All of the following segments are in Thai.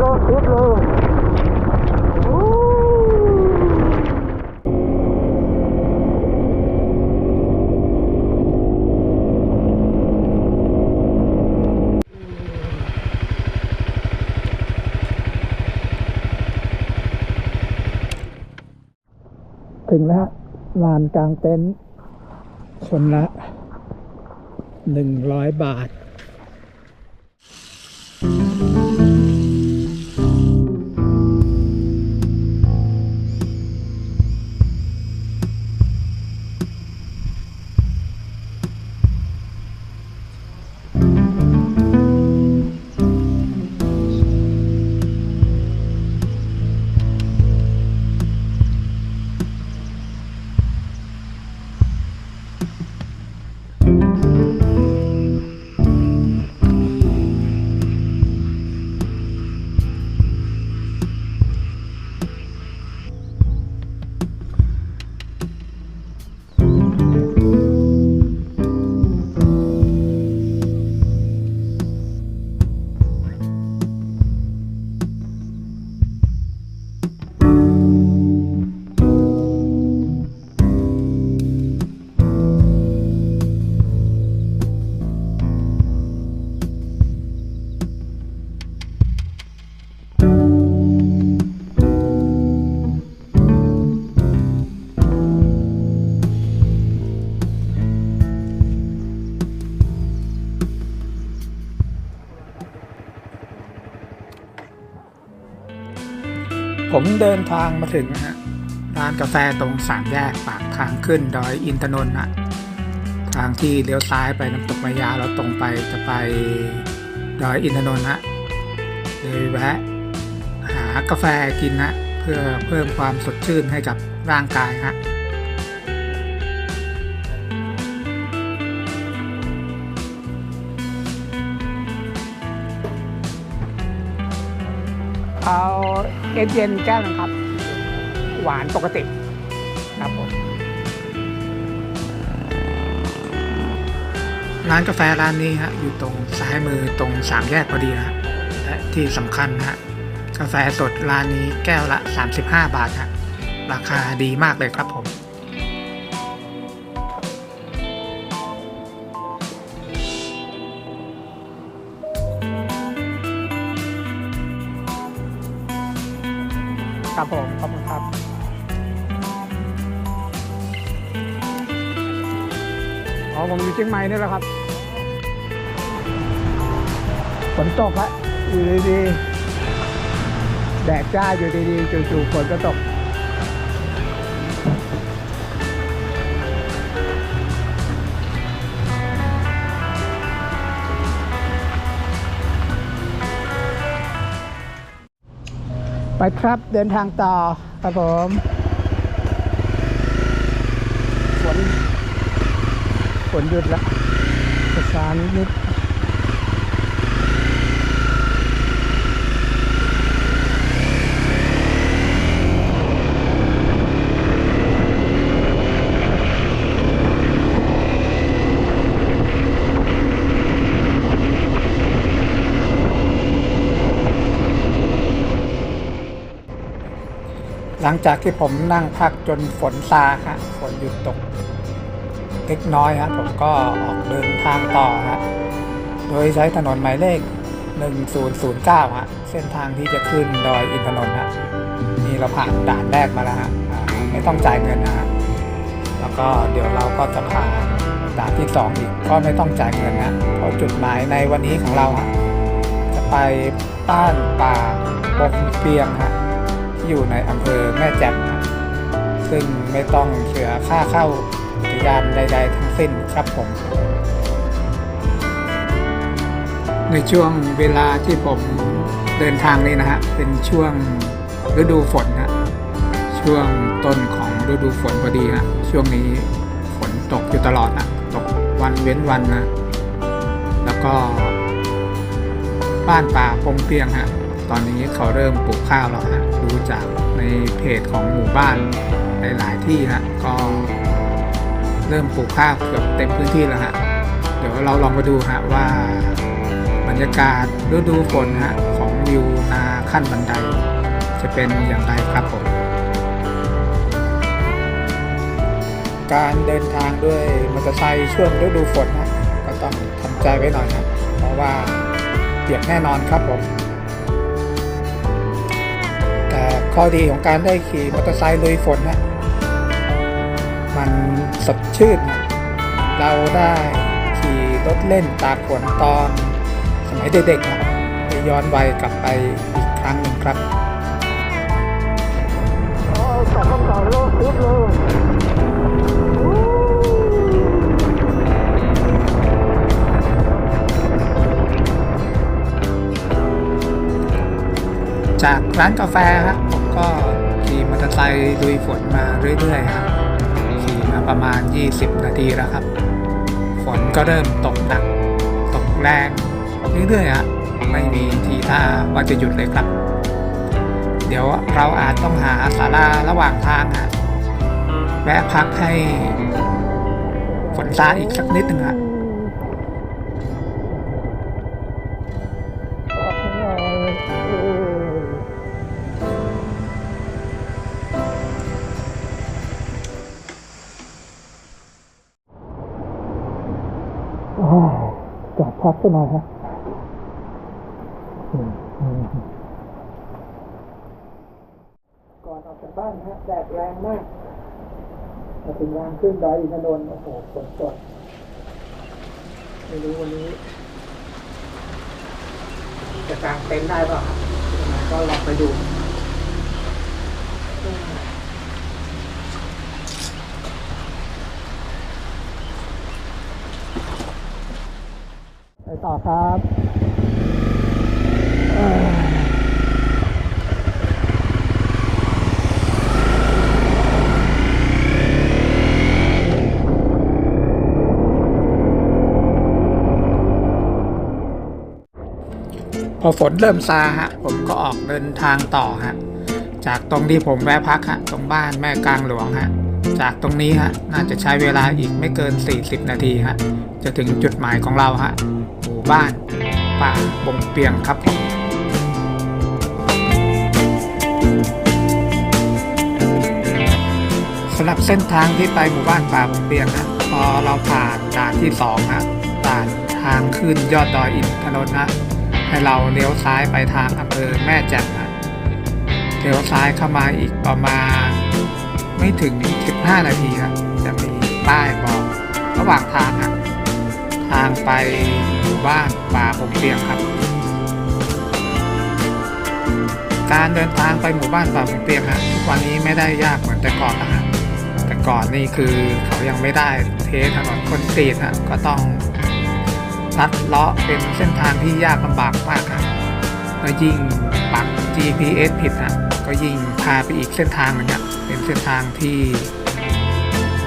ลดทิพย์เลยถึงแล้วลานกลางเต็นท์คนละหนึ่งร้อยบาท ผมเดินทางมาถึงนะฮะร้านกาแฟตรงสามแยกปากทางขึ้นดอยอินทนนท์ฮะทางที่เลี้ยวซ้ายไปน้ำตกมายาแล้วตรงไปจะไปดอยอินทนนท์ฮะเลยแวะหากาแฟกินนะเพื่อเพิ่มความสดชื่นให้กับร่างกายฮะเอา เอสเย็นแก้วนึงครับ หวานปกติครับผมร้านกาแฟร้านนี้ฮะอยู่ตรงซ้ายมือตรงสามแยกพอดีนะฮะและที่สำคัญนะฮะกาแฟสดร้านนี้แก้วละ 35 บาทฮะราคาดีมากเลยครับผม ชียงใหม่นี่แหละครับฝนตกละอยู่ดีๆแดดจ้าอยู่ดีๆจู่ๆฝนก็ตกไปครับเดินทางต่อครับผมฝนฝ นหยุดแล้วสดสานิดนิดหลังจากที่ผมนั่งพักจนฝนซาฮะฝนหยุดตก เล็กน้อยฮะผมก็ออกเดินทางต่อฮะโดยใช้ถนนหมายเลข 1009ฮะเส้นทางที่จะขึ้นดอยอินทนนท์ฮะนี่เราผ่านด่านแรกมาแล้วฮะไม่ต้องจ่ายเงินนะฮะแล้วก็เดี๋ยวเราก็จะผ่านด่านที่สองอีกก็ไม่ต้องจ่ายเงินนะเพราะจุดหมายในวันนี้ของเราฮะจะไปบ้านป่าบงเปียงฮะที่อยู่ในอำเภอแม่แจ่มนะซึ่งไม่ต้องเสียค่าเข้า อุทยานใด ๆ ทั้งสิ้นครับผม ในช่วงเวลาที่ผมเดินทางนี้นะฮะ เป็นช่วงฤดูฝนฮะช่วงต้นของฤดูฝนพอดีฮะช่วงนี้ฝนตกอยู่ตลอดฮะตกวันเว้นวันนะแล้วก็บ้านป่าพงเปียงฮะ ตอนนี้เขาเริ่มปลูกข้าวแล้วฮะ ดูจากในเพจของหมู่บ้านหลาย ๆ ที่ฮะ ก็ เริ่มปลูกข้าวเกือบเต็มพื้นที่แล้วฮะ เดี๋ยวเราลองมาดูฮะว่าบรรยากาศฤดูฝนฮะของวิวนาขั้นบันได จะเป็นอย่างไรครับผม การเดินทางด้วยมอเตอร์ไซค์ช่วงฤดูฝนนะก็ต้องทำใจไว้หน่อยนะเพราะว่าเปียกแน่นอนครับผมแต่ข้อดีของการได้ขี่มอเตอร์ไซค์ลุยฝนนะมัน ชื่น เราได้ขี่รถเล่นตากฝนตอนสมัยเด็กๆนะไปย้อนวัยกลับไปอีกครั้งหนึ่งครับจากร้านกาแฟฮะผมก็ขี่มอเตอร์ไซค์ลุยฝนมาเรื่อยๆครับ ประมาณ 20 นาทีแล้วครับ ฝนก็เริ่มตกหนัก ตกแรงเรื่อยๆฮะไม่มีทีท่าว่าจะหยุดเลยครับ เดี๋ยวเราอาจต้องหาศาลาระหว่างทางฮะแวะพักให้ฝนซาอีกสักนิดหนึ่งฮะ จอดพักสักหน่อยฮะก่อนออกจากบ้านฮะแดดแรงมากมาถึงทางขึ้นดอยอินทนนท์โอ้โหฝนตกไม่รู้วันนี้ จะกางเต็นท์ได้เปล่าครับยังไงก็ลองไปดู ต่อครับพอฝนเริ่มซาฮะ ผมก็ออกเดินทางต่อฮะ จากตรงที่ผมแวะพักฮะ ตรงบ้านแม่กลางหลวงฮะ จากตรงนี้ฮะ น่าจะใช้เวลาอีกไม่เกิน 40 นาทีฮะ จะถึงจุดหมายของเราฮะ หมู่บ้าน ป่าบงเปียงครับผมสำหรับเส้นทางที่ไปหมู่บ้านป่าบงเปียงนะพอเราผ่านด่านที่สองฮะด่านทางขึ้นยอดดอยอินทนนท์นะให้เราเลี้ยวซ้ายไปทางอำเภอแม่แจ่มนะเลี้ยวซ้ายเข้ามาอีกประมาณ ไม่ถึง 15 นาทีครับจะมีป้ายบอกระหว่างทางฮะ ทางไปหมู่บ้านป่าบงเปียงครับ การเดินทางไปหมู่บ้านป่าบงเปียงฮะทุกวันนี้ไม่ได้ยากเหมือนแต่ก่อนนะฮะแต่ก่อนนี่คือเขายังไม่ได้เทถนนคอนกรีตฮะก็ต้องลัดเลาะเป็นเส้นทางที่ยากลำบากมากครับแล้วยิ่งปัก GPS ผิดฮะก็ยิ่งพาไปอีกเส้นทางหนึงฮะเป็นเส้นทางที่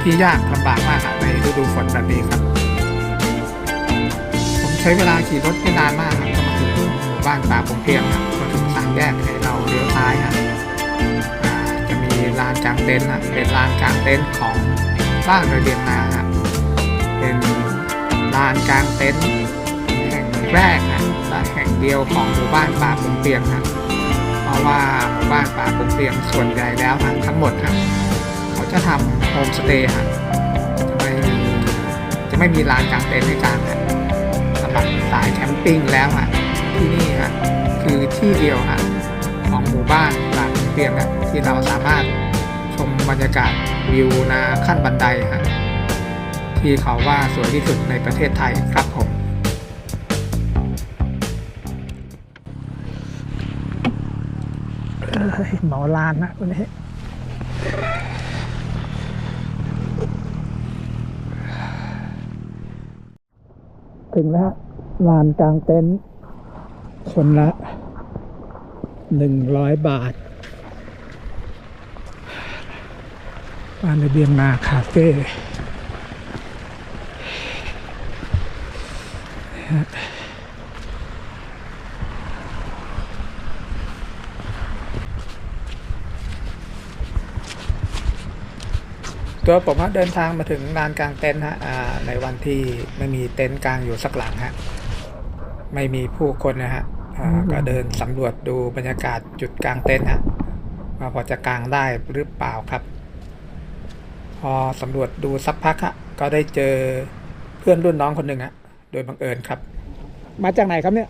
ที่ยากลำบากมากในฤดูฝนแบบนี้ครับ ใช้เวลาขี่รถไม่นานมากครับก็มาถึงหมู่บ้านป่าผมเพียงครับก็ถึงสามแยกให้เราเลี้ยวซ้ายฮะอ่าจะมีลานกลางเต็นท์ฮะเป็นลานกลางเต็นท์ของบ้านระเบียงนาฮะเป็นลานกลางเต็นท์แห่งแรกฮะและแห่งเดียวของหมู่บ้านป่าผมเปียงฮะเพราะว่าหมู่บ้านป่าผมเปียงส่วนใหญ่แล้วฮะทั้งหมดฮะเขาจะทำโฮมสเตย์ฮะจะไม่จะไม่มีลานกลางเต็นท์ให้กางฮะสำห รับสายแคมปิ้งแล้วฮะที่นี่ฮะคือที่เดียวฮะของหมู่บ้านหลังเปียงฮะที่เราสามารถชมบรรยากาศวิวนาขั้นบันไดฮะที่เขาว่าสวยที่สุดในประเทศไทยครับผมเหมาลานนะวันนี้ ถึงแล้วลานกลางเต็นท์คนละหนึ่งร้อยบาทบ้านระเบียงนาคาเฟ่ตัวผมฮะเดินทางมาถึงลานกลางเต็นท์ฮะ ในวันที่ไม่มีเต็นท์กลางอยู่สักหลังฮะไม่มีผู้คนนะฮะอ่าก็เดินสำรวจดูบรรยากาศจุดกลางเต็นท์ฮะว่าพอจะกางได้หรือเปล่าครับ พอสำรวจดูสักพักฮะก็ได้เจอเพื่อนรุ่นน้องคนหนึ่งฮะโดยบังเอิญครับ มาจากไหนครับเนี่ย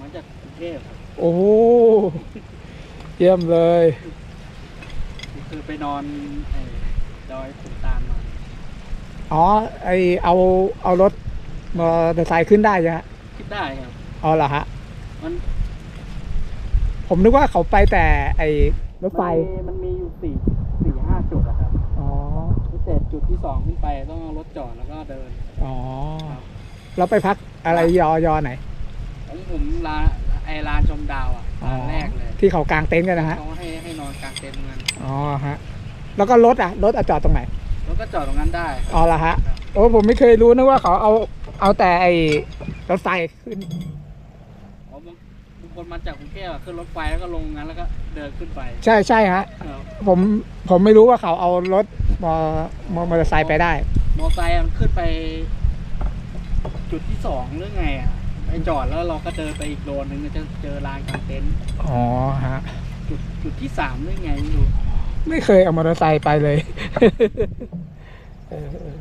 มาจากกรุงเทพครับโอ้โหเยี่ยมเลย คือไปนอนไอ้ดอยขุนตาลมา อ๋อ ไอเอาเอารถมอเตอร์ไซค์ขึ้นได้ใช่ไหมฮะคิดได้ครับ อ๋อเหรอฮะ มันผมนึกว่าเขาไปแต่ไอรถไฟมันมีมันมีอยู่สี่สี่ห้าจุดอะครับอ๋อ พิเศษจุดที่สองขึ้นไปต้องเอารถจอดแล้วก็เดินอ๋อ เราไปพักอะไรยอยอไหนของผมลานไอลานชมดาวอะอ๋อลานแรกเลยที่เขากางเต็นท์กันนะฮะเขาให้ให้นอนกลางเต็นท์กัน อ๋อฮะ แล้วก็รถอะรถอะจอดตรงไหน แล้วก็จอดตรงนั้นได้ครับอ๋อละฮะ โอ้ผมไม่เคยรู้นะว่าเขาเอาเอาแต่ไอรถไฟขึ้น อ๋อบางบางคนมาจากกรุงเทพอะขึ้นรถไฟแล้วก็ลงงั้นแล้วก็เดินขึ้นไปใช่ใช่ฮะ ครับผมผมไม่รู้ว่าเขาเอารถมอมอมอเตอร์ไซค์ไปได้ มอไซค์อะมันขึ้นไป จุดที่สองหรือไงอะไปจอดแล้วเราก็เดินไปอีกโลนึงก็จะเจอลานกลางเต็นท์อ๋อฮะ จุดจุดที่สามหรือไงไม่รู้ ไม่เคยเอามอเตอร์ไซค์ไปเลยเออเออ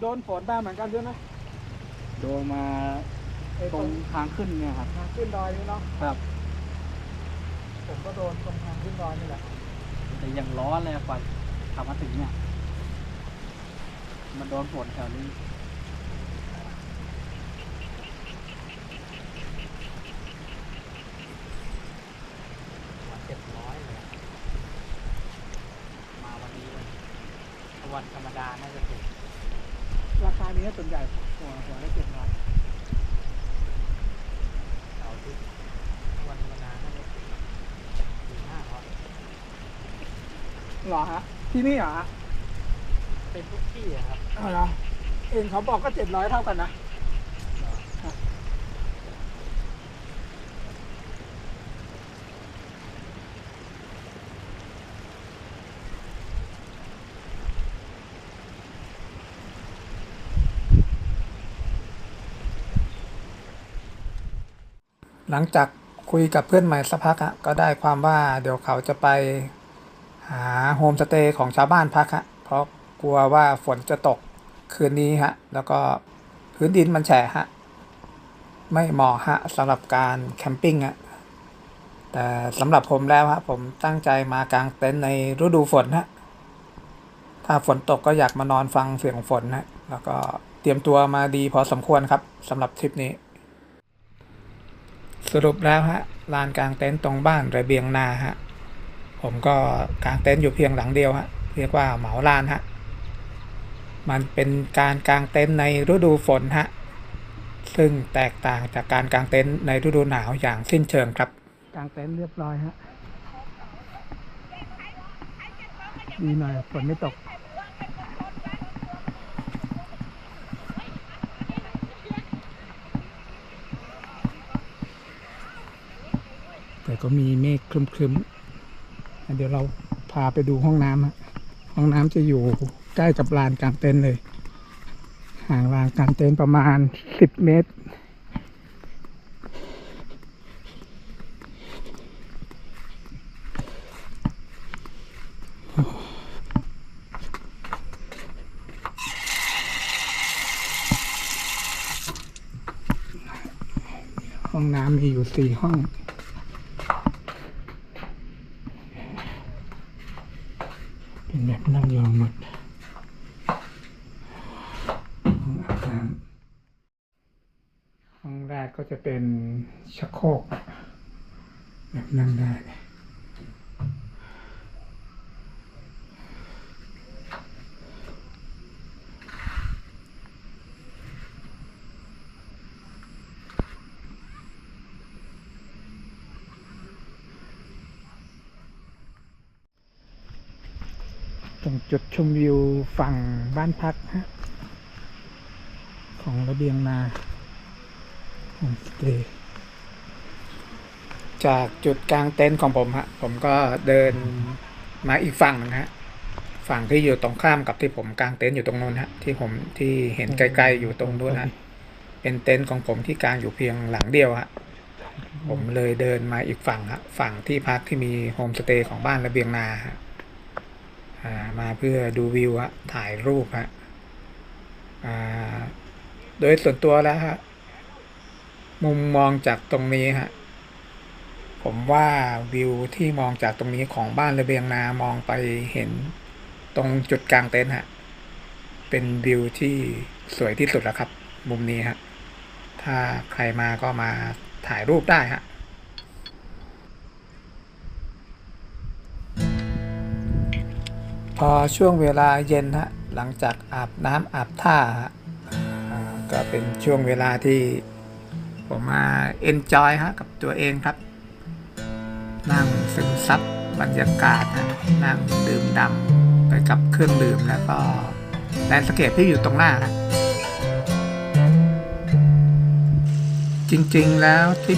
โดนฝนได้เหมือนกันใช่ไหมโดนมาตรงทางขึ้นเนี่ยครับ ทางขึ้นดอยนี่เนาะครับ ผมก็โดนตรงทางขึ้นดอยนี่แหละ แต่ยังร้อนเลยกว่าขับมาถึงเนี่ย มันโดนฝนแถวนี้ เจ็ดร้อยเลย มาวันนี้เลย วันธรรมดาน่าจะถูกราคานี้ส่วนใหญ่หัวหัวละเจ็ดร้อยเสาร์อาที่วันธรรมดาน่าจะถูกสี่ห้าร้อยเหรอฮะ ที่นี่เหรอฮะเป็นทุกที่อะครับอ๋อเหรอเองเขาบอกก็เจ็ดร้อยเท่ากันนะ หลังจากคุยกับเพื่อนใหม่สักพักอะก็ได้ความว่าเดี๋ยวเขาจะไปหาโฮมสเตย์ของชาวบ้านพักฮะเพราะกลัวว่าฝนจะตกคืนนี้ฮะ แล้วก็พื้นดินมันแฉะฮะ ไม่เหมาะฮะสำหรับการแคมปิ้งอะแต่สำหรับผมแล้วฮะผมตั้งใจมากางเต็นท์ในฤดูฝนฮะถ้าฝนตกก็อยากมานอนฟังเสียงฝนฮะแล้วก็เตรียมตัวมาดีพอสมควรครับสำหรับทริปนี้ สรุปแล้วฮะลานกลางเต็นท์ตรงบ้านระเบียงนาฮะผมก็กางเต็นท์อยู่เพียงหลังเดียวฮะเรียกว่าเหมาลานฮะมันเป็นการกางเต็นท์ในฤดูฝนฮะซึ่งแตกต่างจากการกางเต็นท์ในฤดูหนาวอย่างสิ้นเชิงครับกางเต็นท์เรียบร้อยฮะดีหน่อยฝนไม่ตก แต่ก็มีเมฆครึมๆ เดี๋ยวเราพาไปดูห้องน้ำฮะห้องน้ำจะอยู่ใกล้กับลานกลางเต็นท์เลย ห่างลานกลางเต็นท์ประมาณสิบเมตร ห้องน้ำมีอยู่สี่ห้อง เป็นแบบนั่งยองหมดห้องอาบน้ำห้องแรกก็จะเป็น ชักโครกแบบนั่งได้ตรงจุดชมวิวฝั่งบ้านพักฮะของระเบียงนาโฮมสเตย์ จากจุดกลางเต็นท์ของผมฮะ ผมก็เดินมาอีกฝั่งนึงฮะ ฝั่งที่อยู่ตรงข้ามกับที่ผมกลางเต็นท์อยู่ตรงนู้นฮะ ที่ผมที่เห็นไกลๆอยู่ตรงนู้นฮะ เป็นเต็นท์ของผมที่กลางอยู่เพียงหลังเดียวฮะ ผมเลยเดินมาอีกฝั่งฮะ ฝั่งที่พักที่มีโฮมสเตย์ของบ้านระเบียงนาฮะมาเพื่อดูวิวฮะ ถ่ายรูปฮะโดยส่วนตัวแล้วฮะ มุมมองจากตรงนี้ฮะ ผมว่าวิวที่มองจากตรงนี้ของบ้านระเบียงนามองไปเห็นตรงจุดกลางเต็นท์ฮะ เป็นวิวที่สวยที่สุดแล้วครับ มุมนี้ฮะ ถ้าใครมาก็มาถ่ายรูปได้ฮะพอช่วงเวลาเย็นฮะหลังจากอาบน้ำอาบท่าฮะก็เป็นช่วงเวลาที่ผมมาเอนจอยฮะกับตัวเองครับ นั่งซึมซับบรรยากาศฮะนั่งดื่มดำไปกับเครื่องดื่มแล้วก็แลนด์สเคปที่อยู่ตรงหน้านะจริงๆแล้วที่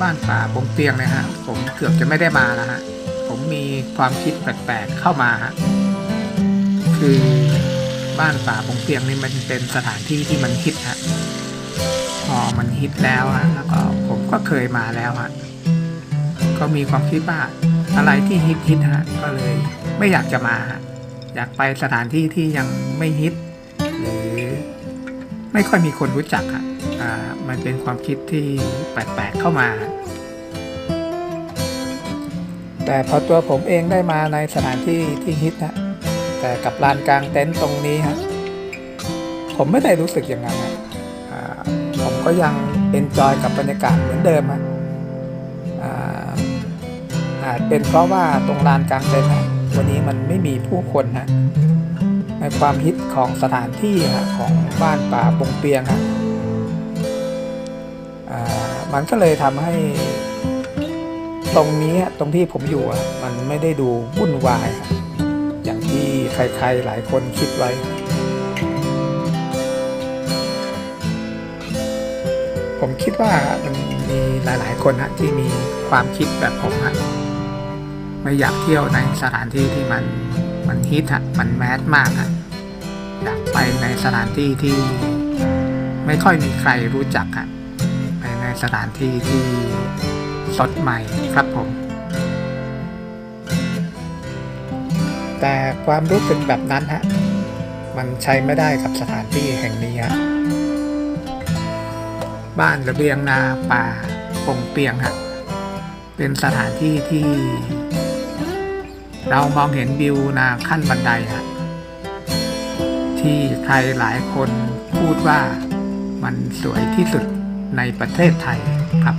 บ้านป่าบงเตียงเนี่ยฮะผมเกือบจะไม่ได้มาแล้วฮะผมมีความคิดแปลกๆเข้ามาฮะคือบ้านป่าบงเตียงนี่มันเป็นสถานที่ที่มันฮิตฮะพอมันฮิตแล้วฮะแล้วก็ผมก็เคยมาแล้วฮะ ก็มีความคิดว่าอะไรที่ฮิตฮิตฮะก็เลยไม่อยากจะมาอยากไปสถานที่ที่ยังไม่ฮิต หรือไม่ค่อยมีคนรู้จักอะมันเป็นความคิดที่แปลกๆเข้ามา แต่พอตัวผมเองได้มาในสถานที่ที่ฮิตนะแต่กับลานกลางเต็นท์ตรงนี้ฮะผมไม่ได้รู้สึกอย่างนั้นอ่าผมก็ยังเอนจอยกับบรรยากาศเหมือนเดิมฮะ เป็นเพราะว่าตรงลานกลางเต็นท์ฮะวันนี้มันไม่มีผู้คนฮะในความฮิตของสถานที่ฮะของบ้านป่าบงเปียงฮะมันก็เลยทำให้ตรงนี้ตรงที่ผมอยู่มันไม่ได้ดูวุ่นวายอย่างที่ใครๆหลายคนคิดไว้ผมคิดว่ามันมีหลาย ๆ คนฮะที่มีความคิดแบบผมฮะ ไม่อยากเที่ยวในสถานที่ที่มันมันฮิตอะมันแมสมากอะอยากไปในสถานที่ที่ไม่ค่อยมีใครรู้จักอะไปในสถานที่ที่สดใหม่ครับผม แต่ความรู้สึกแบบนั้นฮะมันใช้ไม่ได้กับสถานที่แห่งนี้ฮะบ้านระเบียงนาป่าปงเปียงฮะเป็นสถานที่ที่ เรามองเห็นวิวนาขั้นบันไดฮะที่ใครหลายคนพูดว่ามันสวยที่สุดในประเทศไทยครับ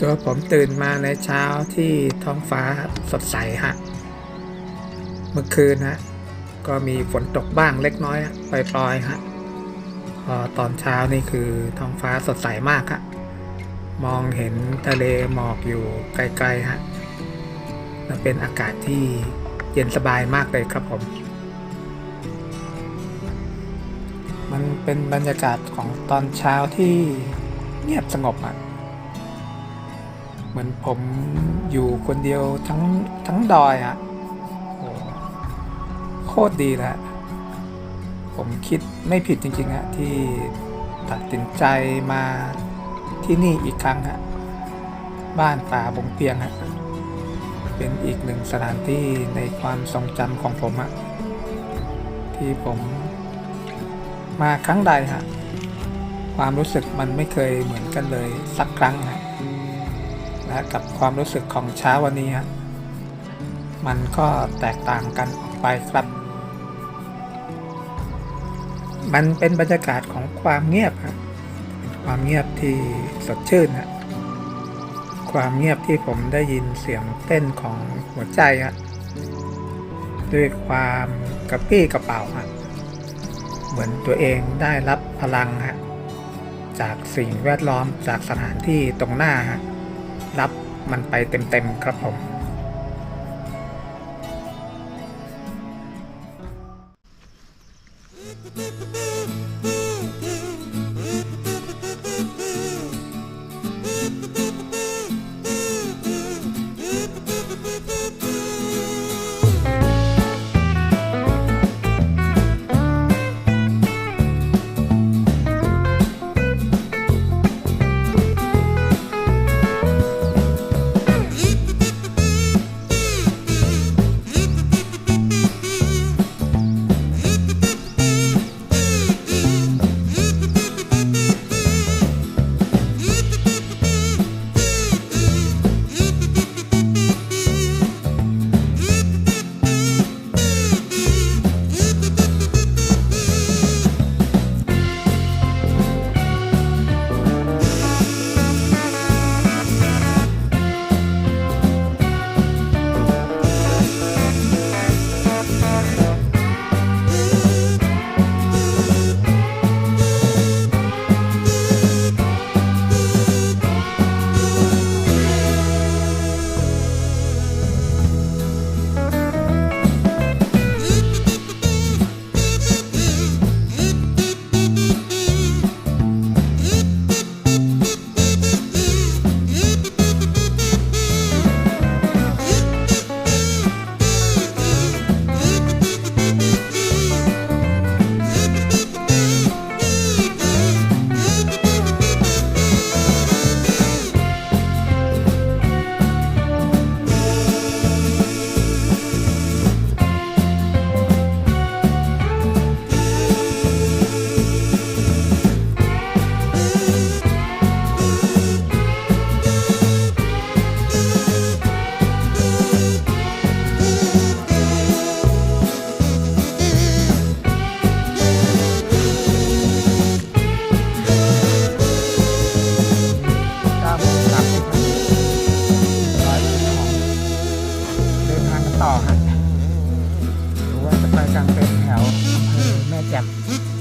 ตัวผมตื่นมาในเช้าที่ท้องฟ้าสดใสฮะ เมื่อคืนฮะ ก็มีฝนตกบ้างเล็กน้อยปล่อยๆฮะพอตอนเช้านี่คือท้องฟ้าสดใสมากฮะ มองเห็นทะเลหมอกอยู่ไกลๆฮะและเป็นอากาศที่เย็นสบายมากเลยครับผม มันเป็นบรรยากาศของตอนเช้าที่เงียบสงบอะ เหมือนผมอยู่คนเดียวทั้งทั้งดอยอะโอ้โคตรดีแหละผมคิดไม่ผิดจริงๆอะที่ตัดสินใจมาที่นี่อีกครั้งฮะบ้านป่าบงเปียงฮะเป็นอีกหนึ่งสถานที่ในความทรงจำของผมอะที่ผมมาครั้งใดฮะความรู้สึกมันไม่เคยเหมือนกันเลยสักครั้งฮะ และกับความรู้สึกของเช้าวันนี้ฮะมันก็แตกต่างกันออกไปครับ มันเป็นบรรยากาศของความเงียบฮะเป็นความเงียบที่สดชื่นฮะความเงียบที่ผมได้ยินเสียงเต้นของหัวใจฮะด้วยความกระปี้กระเป๋าฮะเหมือนตัวเองได้รับพลังฮะจากสิ่งแวดล้อมจากสถานที่ตรงหน้าฮะ รับมันไปเต็มๆครับผม อ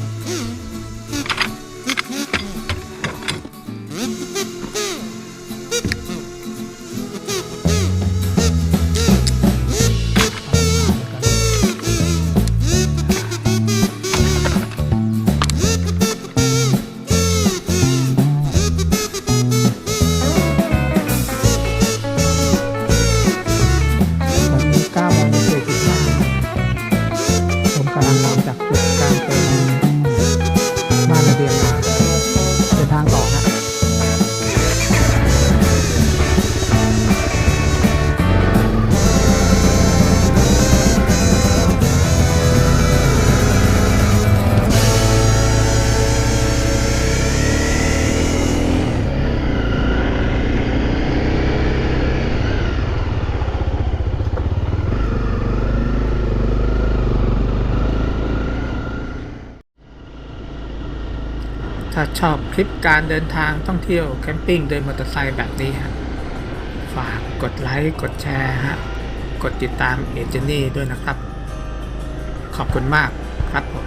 ชอบคลิปการเดินทางท่องเที่ยวแคมปิ้งโดยมอเตอร์ไซค์แบบนี้ฮะฝากกดไลค์กดแชร์ฮะกดติดตามเอเจนี่ด้วยนะครับ ขอบคุณมากครับผม